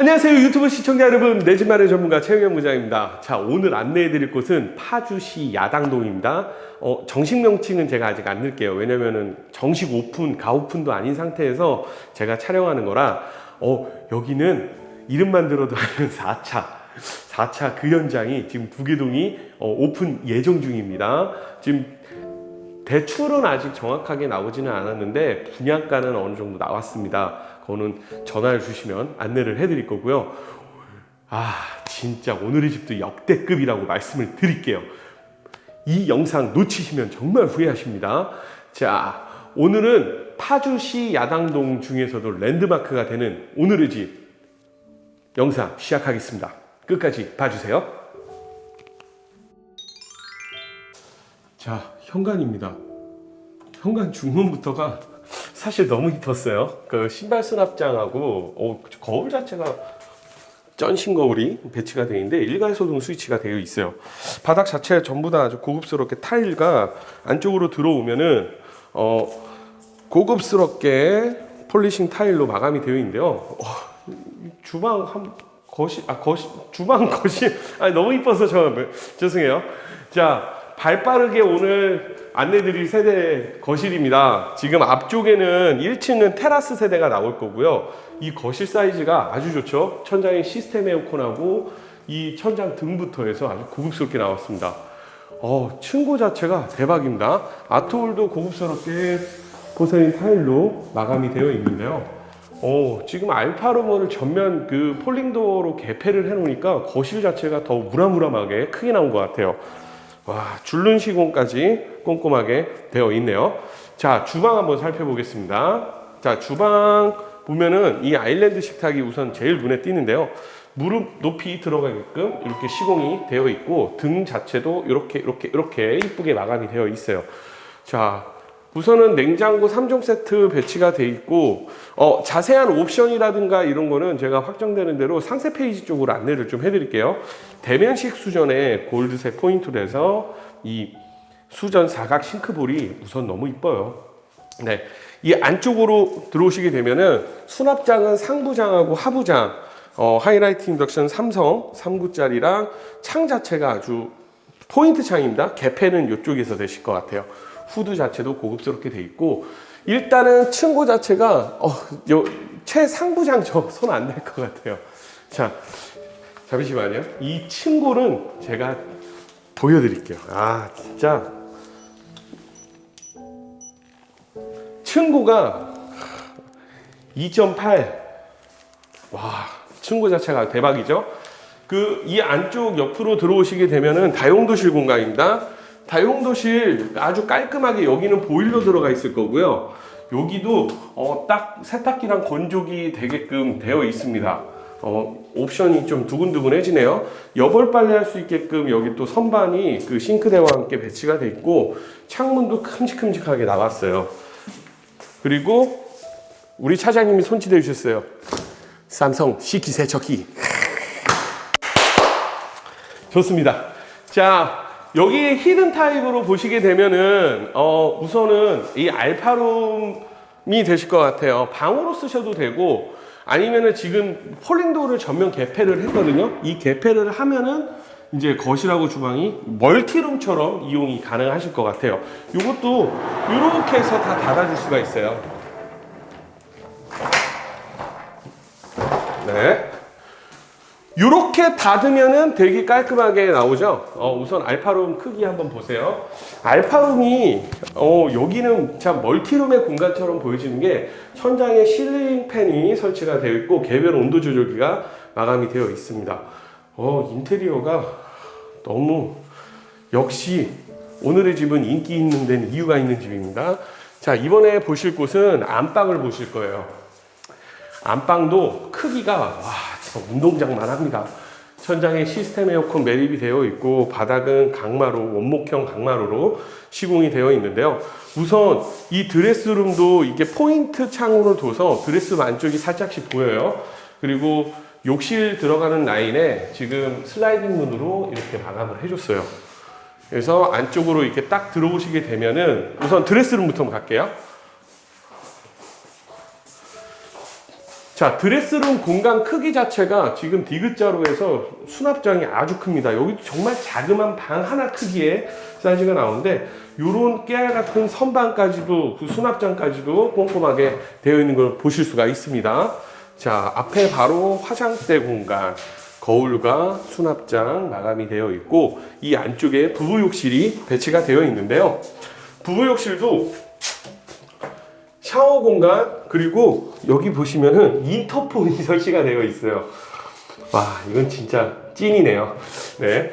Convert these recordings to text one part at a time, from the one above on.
안녕하세요 유튜브 시청자 여러분. 내 집마련 전문가 최영현 부장입니다. 자 오늘 안내해 드릴 곳은 파주시 야당동입니다. 어, 정식 명칭은 제가 아직 안 넣을게요. 왜냐면은 정식 오픈 가오픈도 아닌 상태에서 제가 촬영하는 거라 어, 여기는 이름만 들어도 아는 4차 4차 그 현장이 지금 두개 동이 어, 오픈 예정 중입니다. 지금 대출은 아직 정확하게 나오지는 않았는데 분양가는 어느 정도 나왔습니다. 그거는 전화를 주시면 안내를 해드릴 거고요. 아 진짜 오늘의 집도 역대급이라고 말씀을 드릴게요. 이 영상 놓치시면 정말 후회하십니다. 자 오늘은 파주시 야당동 중에서도 랜드마크가 되는 오늘의 집 영상 시작하겠습니다. 끝까지 봐주세요. 자, 현관입니다. 현관 중문부터가 사실 너무 이뻤어요. 그 신발 수납장하고 어, 거울 자체가 쩐신 거울이 배치가 되어 있는데 일괄 소등 스위치가 되어 있어요. 바닥 자체 전부 다 아주 고급스럽게 타일과 안쪽으로 들어오면은 어, 고급스럽게 폴리싱 타일로 마감이 되어 있는데요. 어, 주방 한 거실 아 거실 주방 거실 아 너무 이뻐서 저 죄송해요. 자 발 빠르게 오늘 안내드릴 세대 거실입니다. 지금 앞쪽에는 1층은 테라스 세대가 나올 거고요. 이 거실 사이즈가 아주 좋죠. 천장에 시스템 에어컨하고 이 천장 등부터 해서 아주 고급스럽게 나왔습니다. 어, 층고 자체가 대박입니다. 아트홀도 고급스럽게 포세인 타일로 마감이 되어 있는데요. 어, 지금 알파로머를 전면 그 폴링도어로 개폐를 해놓으니까 거실 자체가 더 무라무람하게 크게 나온 것 같아요. 와, 줄눈 시공까지 꼼꼼하게 되어 있네요. 자, 주방 한번 살펴보겠습니다. 자, 주방 보면은 이 아일랜드 식탁이 우선 제일 눈에 띄는데요. 무릎 높이 들어가게끔 이렇게 시공이 되어 있고 등 자체도 이렇게 이렇게 이렇게 이쁘게 마감이 되어 있어요. 자, 우선은 냉장고 3종 세트 배치가 돼 있고 어, 자세한 옵션이라든가 이런 거는 제가 확정되는 대로 상세 페이지 쪽으로 안내를 좀 해드릴게요. 대면식 수전에 골드색 포인트로 해서 이 수전 사각 싱크볼이 우선 너무 이뻐요. 네, 이 안쪽으로 들어오시게 되면은 수납장은 상부장하고 하부장, 어, 하이라이트 인덕션 삼성 3구짜리랑 창 자체가 아주 포인트 창입니다. 개폐는 이쪽에서 되실 것 같아요. 후드 자체도 고급스럽게 돼 있고 일단은 층고 자체가 어, 요 최상부장 저 손안댈것 같아요. 자 잠시만요. 이 층고는 제가 보여드릴게요. 아 진짜 층고가 2.8. 와, 층고 자체가 대박이죠. 그 이 안쪽 옆으로 들어오시게 되면은 다용도실 공간입니다. 다용도실 아주 깔끔하게 여기는 보일러 들어가 있을 거고요. 여기도 어, 딱 세탁기랑 건조기 되게끔 되어 있습니다. 어, 옵션이 좀 두근두근해지네요. 여벌 빨래 할 수 있게끔 여기 또 선반이 그 싱크대와 함께 배치가 돼 있고 창문도 큼직큼직하게 나왔어요. 그리고 우리 차장님이 손짓해 주셨어요. 삼성 식기세척기. 좋습니다. 자, 여기 히든 타입으로 보시게 되면은 어, 우선은 이 알파룸이 되실 것 같아요. 방으로 쓰셔도 되고 아니면은 지금 폴링도어를 전면 개폐를 했거든요. 이 개폐를 하면은 이제 거실하고 주방이 멀티룸처럼 이용이 가능하실 것 같아요. 이것도 이렇게 해서 다 닫아줄 수가 있어요. 네. 이렇게 닫으면은 되게 깔끔하게 나오죠. 어, 우선 알파룸 크기 한번 보세요. 알파룸이 어, 여기는 참 멀티룸의 공간처럼 보여지는 게 천장에 실링 팬이 설치가 되어 있고 개별 온도 조절기가 마감이 되어 있습니다. 어, 인테리어가 너무 역시 오늘의 집은 인기 있는 데는 이유가 있는 집입니다. 자, 이번에 보실 곳은 안방을 보실 거예요. 안방도 크기가 와, 운동장만 합니다. 천장에 시스템 에어컨 매립이 되어 있고 바닥은 강마루 원목형 강마루로 시공이 되어 있는데요. 우선 이 드레스룸도 이게 포인트 창으로 둬서 드레스룸 안쪽이 살짝씩 보여요. 그리고 욕실 들어가는 라인에 지금 슬라이딩 문으로 이렇게 마감을 해줬어요. 그래서 안쪽으로 이렇게 딱 들어오시게 되면은 우선 드레스룸부터 갈게요. 자, 드레스룸 공간 크기 자체가 지금 디귿자로 해서 수납장이 아주 큽니다. 여기 정말 자그만 방 하나 크기의 사이즈가 나오는데 요런 깨알 같은 선반까지도 그 수납장까지도 꼼꼼하게 되어 있는 걸 보실 수가 있습니다. 자, 앞에 바로 화장대 공간, 거울과 수납장 마감이 되어 있고 이 안쪽에 부부 욕실이 배치가 되어 있는데요. 부부 욕실도 샤워 공간 그리고 여기 보시면은 인터폰이 설치가 되어 있어요. 와 이건 진짜 찐이네요. 네.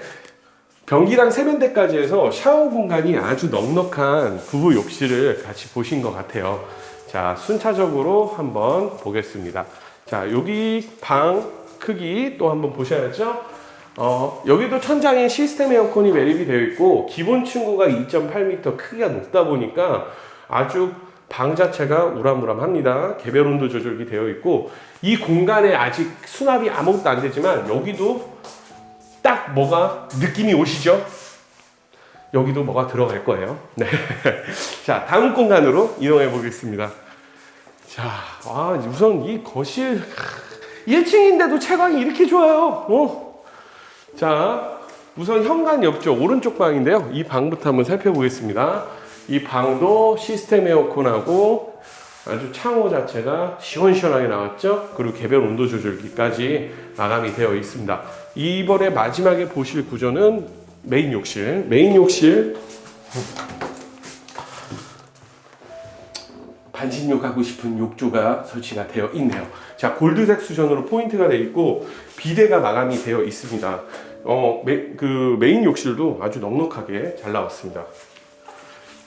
변기랑 세면대까지 해서 샤워 공간이 아주 넉넉한 부부 욕실을 같이 보신 것 같아요. 자 순차적으로 한번 보겠습니다. 자 여기 방 크기 또 한번 보셔야죠. 어, 여기도 천장에 시스템 에어컨이 매립이 되어 있고 기본 층고가 2.8m 크기가 높다 보니까 아주 방 자체가 우람우람합니다. 개별 온도 조절이 되어 있고 이 공간에 아직 수납이 아무것도 안 되지만 여기도 딱 뭐가 느낌이 오시죠? 여기도 뭐가 들어갈 거예요. 네. 자, 다음 공간으로 이동해 보겠습니다. 자, 와, 우선 이 거실 1층인데도 채광이 이렇게 좋아요. 어? 자, 우선 현관 옆쪽 오른쪽 방인데요. 이 방부터 한번 살펴보겠습니다. 이 방도 시스템 에어컨하고 아주 창호 자체가 시원시원하게 나왔죠. 그리고 개별 온도 조절기까지 마감이 되어 있습니다. 이번에 마지막에 보실 구조는 메인 욕실. 메인 욕실 반신욕 하고 싶은 욕조가 설치가 되어 있네요. 자, 골드색 수전으로 포인트가 되어 있고 비대가 마감이 되어 있습니다. 어, 메, 그 메인 욕실도 아주 넉넉하게 잘 나왔습니다.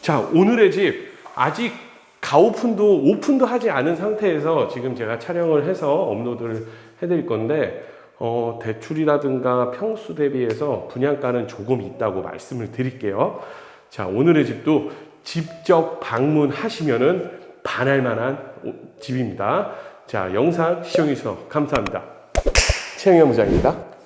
자, 오늘의 집 아직 가오픈도 오픈도 하지 않은 상태에서 지금 제가 촬영을 해서 업로드를 해드릴 건데 어, 대출이라든가 평수 대비해서 분양가는 조금 있다고 말씀을 드릴게요. 자, 오늘의 집도 직접 방문하시면은 반할 만한 집입니다. 자, 영상 시청해주셔서 감사합니다. 최영현 부장입니다.